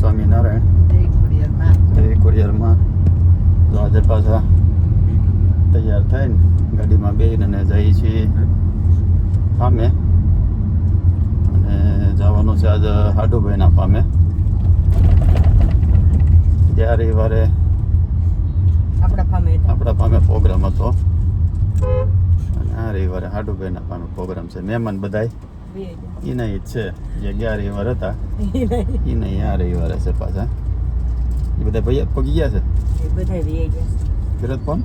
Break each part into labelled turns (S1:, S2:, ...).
S1: સ્વામિનારાયણ કુરિયરમાં આજે પાછા તૈયાર થઈને ગાડીમાં બેસીને અને જઈએ છીએ ફામે. અને જવાનું છે આજે હાડુભાઈના ફામે. ત્યારે રવિવારે
S2: આપણા ફામે
S1: આપણા ફામે પ્રોગ્રામ હતો. અને આ રવિવારે હાડુભાઈના ફામે પ્રોગ્રામ છે. મહેમાન બધાય. એ નહીં જ છે. જે રવિવાર હતા.
S2: ઈ નહીં.
S1: એ નહીં આ રવિવારે છે પાછા. એ બધા ભાઈ પગી ગયા છે?
S2: એ બધાય વહી ગયા છે.
S1: ફિરત ફોન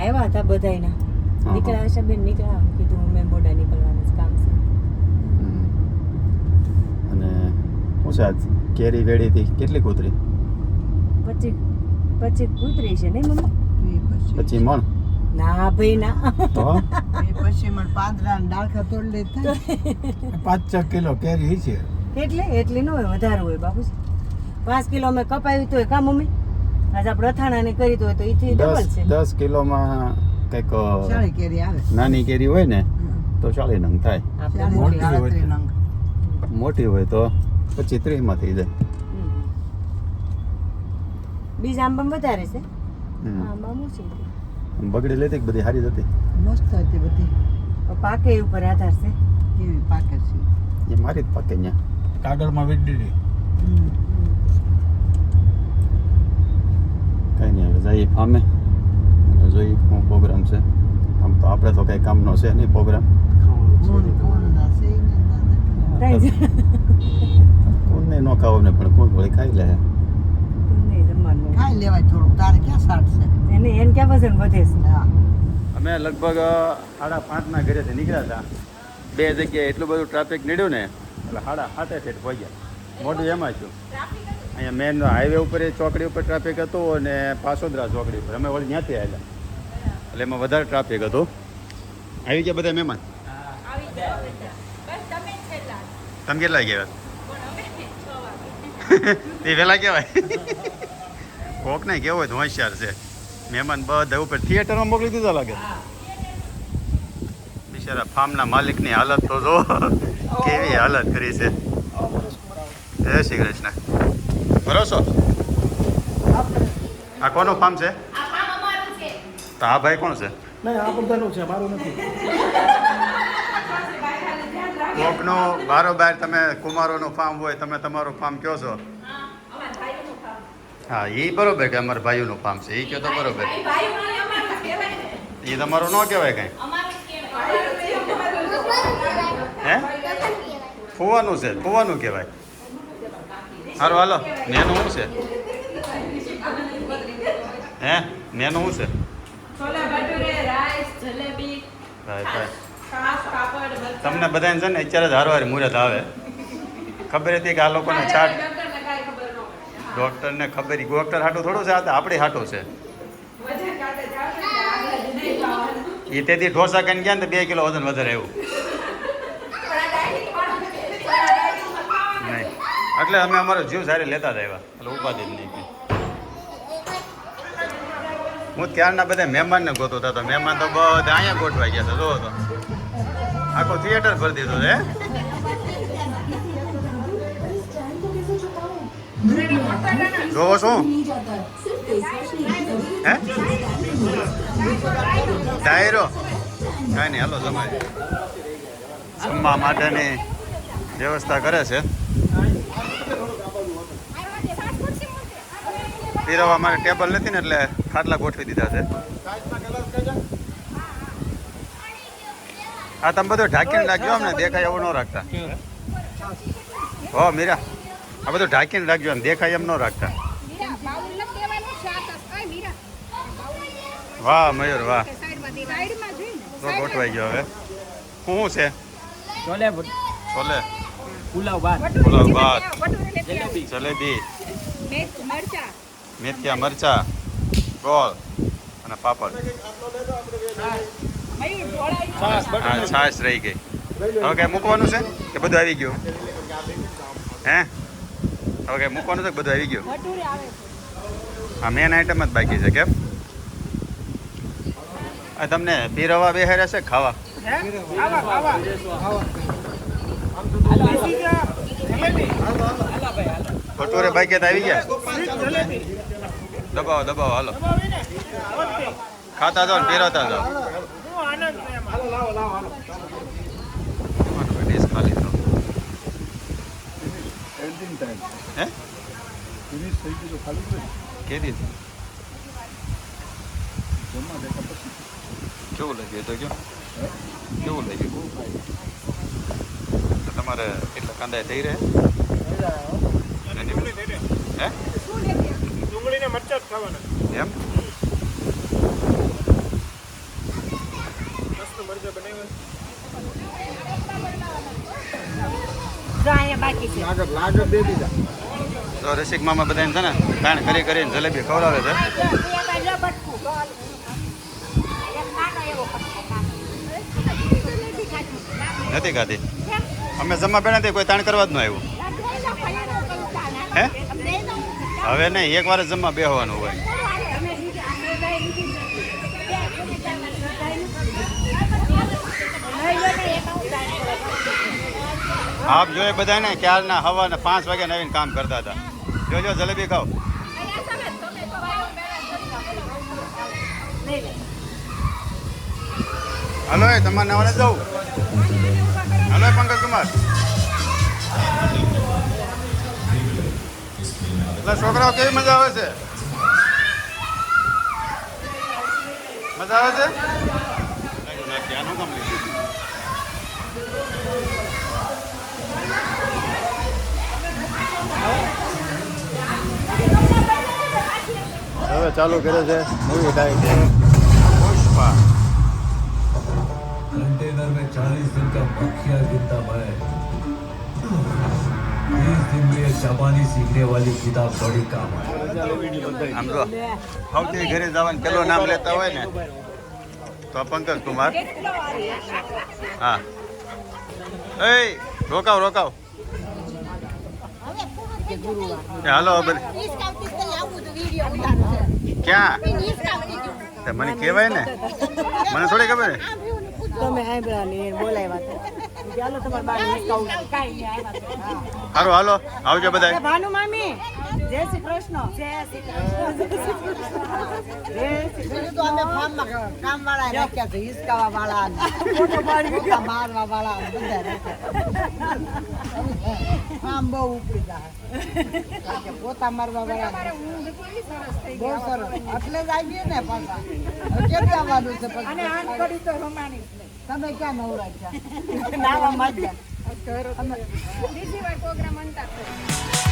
S2: આવ્યા હતા બધાયના.
S1: હા.
S2: નીકળ્યા હશે બેન નીકળ્યા. કીધું મેં મોડા નીકળવાનું છે, કામ છે.
S1: હમ. અને શું છે આજ? કેરી વેડી હતી કેટલી કૂતરી?
S2: પછી પછી કૂતરી છે નહીં મમ્મી?
S1: પછી મણ?
S2: ના ભાઈ ના.
S1: તો?
S3: પછી મને પાંદડા ડાળખા તોડી લેતા
S4: પાંચ છ કિલો કેરી છે.
S2: એટલે એટલી ન હોય વધારે હોય બાપુ પાંચ કિલો મેં કપાયું તો કા મમ્મી? આજે આપણે અથાણા ને કરી તો તો એથી ડબલ
S1: દસ
S2: છે.
S1: દસ કિલોમાં કંઈક
S3: સારી કેરી આવે.
S1: નાની કેરી હોય ને તો ચાલી નંગ થાય.
S2: આપણે મોટી.
S4: હોય તો.
S1: મોટી હોય તો પછી ત્રીસમાં થઈ જાય
S2: બીજા આંબા વધારે છે? આંબા ઓછી છે.
S1: બગડી લેતી કે બધી સારી જતી?
S3: મસ્ત હતી બધી.
S2: પાકે ઉપર આધાર છે.
S3: કેવી પાકે છે?
S1: એ મારી જ પાકે ને
S4: કાગળમાં વેચી
S1: કઈ નહીં હવે જઈએ ફામે. અને જોઈએ શું પ્રોગ્રામ છે. આમ તો આપણે તો કંઈ કામનો છે નહીં પ્રોગ્રામ. કોને ન ખાવ ને પણ કોણ વળી ખાઈ લે
S2: નહીં જમવાનું
S3: ખાઈ લેવાય થોડુંક તારે ક્યાં સાટ છે
S2: એને એને ક્યાં વજન
S1: અમે લગભગ સાડા પાંચના ઘરેથી નીકળ્યા હતા. બે જગ્યાએ એટલું બધું ટ્રાફિક નીડ્યું ને, એટલે સાડા સાતે ઠેઠ પહોંચ્યા મોટું એમાં છું અહીંયા મેન હાઈવે ઉપર ચોકડી ઉપર ટ્રાફિક હતું અને પાસોદરા ચોકડી ઉપર. અમે વળી ત્યાંથી આવેલા. એટલે એમાં વધારે ટ્રાફિક હતું. આવી ગયા બધા મહેમાન? તમે કેટલા ગયા એ વહેલા કહેવાય. કોક ને કેવો હોય તો હોશિયાર છે. મહેમાન બધા ઉપર થિયેટરમાં મોકલી દીધા લાગે. બિચારા ફાર્મના માલિકની હાલત તો જો કેવી હાલત કરી છે. જય શ્રી કૃષ્ણ. ભરોસો? આ કોનું ફાર્મ છે? તો આ ભાઈ કોણ છે?
S4: નહીં આ બધાનું છે મારું નથી.
S1: કોકનું બારોબાર તમે કુમારોનું ફાર્મ હોય તમે તમારું ફાર્મ કહો છો? હા એ બરોબર કે અમારા ભાઈઓનું ફાર્મ છે. એ કહો તો બરોબર એ તમારું ન. કહેવાય કઈ. હે? ફુવાનું છે ફુવાનું કહેવાય. સારું હાલો. મેનું શું છે? હે? મેનું શું છે. તમને બધાને છે ને અત્યારે જ હારવાર મુહૂર્ત આવે. ખબર હતી કે આ લોકોને છાટ
S5: ડૉક્ટરને કાંઈ ખબર ન પડે. હા.
S1: ડોક્ટરને ખબર ડોક્ટર થોડો થોડું છે આપણે હાટો છે. એ તેથી ઢોસા કરીને ગયા ને બે કિલો વજન વધારે આવ્યું. નહીં. એટલે અમે અમારો જીવ સારી લેતા આવ્યા. એટલે ઉપાધિ જ નહીં હું ત્યારના બધા મહેમાનને ગોતો હતો મહેમાન તો બધા અહીંયા ગોઠવાઈ ગયા છે જોવો તો. આખો થિયેટર ભરી દીધું છે જોવો શું હે? ડાયરો? કાંઈ નહીં, હાલો જમાય જમવા માટેની વ્યવસ્થા કરે છે. પીરવવા માટે ટેબલ નથી ને એટલે ખાટલા ગોઠવી દીધા છે. આ તમે બધું ઢાંકીને રાખજો અમને દેખાય એવું ન રાખતા. હો, મીરા. આ બધું ઢાંકીને રાખજો એમ દેખાય એમ ન રાખતા. વાહ મયુર વાહ. તો ગોઠવાઈ ગયો હવે. શું છે? છોલે
S4: પુલાવ ભાત.
S1: પુલાવ ભાત. જલેબી. મેથિયા મરચા ગોળ અને પાપડ. હા છાશ રહી ગઈ. હવે કઈ મૂકવાનું છે? કે બધું આવી ગયું? હે? હવે કઈ મૂકવાનું છે બધું આવી ગયું? હા મેન આઈટમ જ બાકી છે કેમ? આ તમને પીરવા બેહાર્યા છે ખાવા? ખાવા કટોરે તો આવી ગયા? દબાવો દબાવો હાલો. ખાતા જાઓ ને પહેરાતા જાઓ ડીશ ખાલી હે કેદી કેવું લાગ્યું તો કયો કેવું લાગ્યું તો તમારે કેટલા કાંદા થઈ રહે હે
S4: ડુંગળીને મરચા જ ખાવાના
S1: એમ
S4: મરચા બનાવ્યા
S1: તો રસિક મામા બધાને છે ને કાણ કરી કરીને જલેબી ખવડાવે છે. નથી ખાધી. અમે જમવા બેઠા કોઈ તાણ કરવા જ ન આવ્યું. હે? હવે નહીં એક વાર જમવા બેહવાનું હોય. આપ જોઈએ બધાને ક્યારના હવાના પાંચ વાગે નવીન કામ કરતા હતા. જોજો, જલેબી ખાઓ. હલો, એ તમારે નવાને જવું? હલો, પંકજ કુમાર. એટલે છોકરાઓ કેવી મજા આવે છે? મજા આવે છે. આનું કામ ચાલુ કરે છે મૂવી થાય છે પુષ્પા
S6: कंटेनर में चालीस दिन का मक्खियां गिनता मैं तीस दिन में ये जापानी सीखने वाली किताब बड़ी काम आए
S1: આમ જો સૌથી ઘરે જવાનું પેલું નામ લેતા હોય ને તો આ પંકજ કુમાર હા એ રોકાવ રોકાવ એ હાલો હવે ક્યાં? મને કહેવાય ને? મને થોડી ખબર?
S2: તમે આંબળા બોલાય બોલાવ્યા
S1: સારું હાલો. આવજો બધા
S2: ભાનુ મામી જય શ્રી કૃષ્ણ. જય શ્રી કૃષ્ણ. જય શ્રી
S3: બીજું તો અમે ફાર્મમાં રાખ્યા છે હિસકાવા વાળા મારવા વાળા બધા રાખ્યા. ફાર્મ બહુ ઉપડી જાય પોતા મારવા વાળા બહુ સરસ. એટલે જ આવીએ ને પાછા. કેટલી આવવાનું છે તમે ક્યાં નવરા નાવા
S2: માં જ
S5: બીજી વાર પ્રોગ્રામ અંતર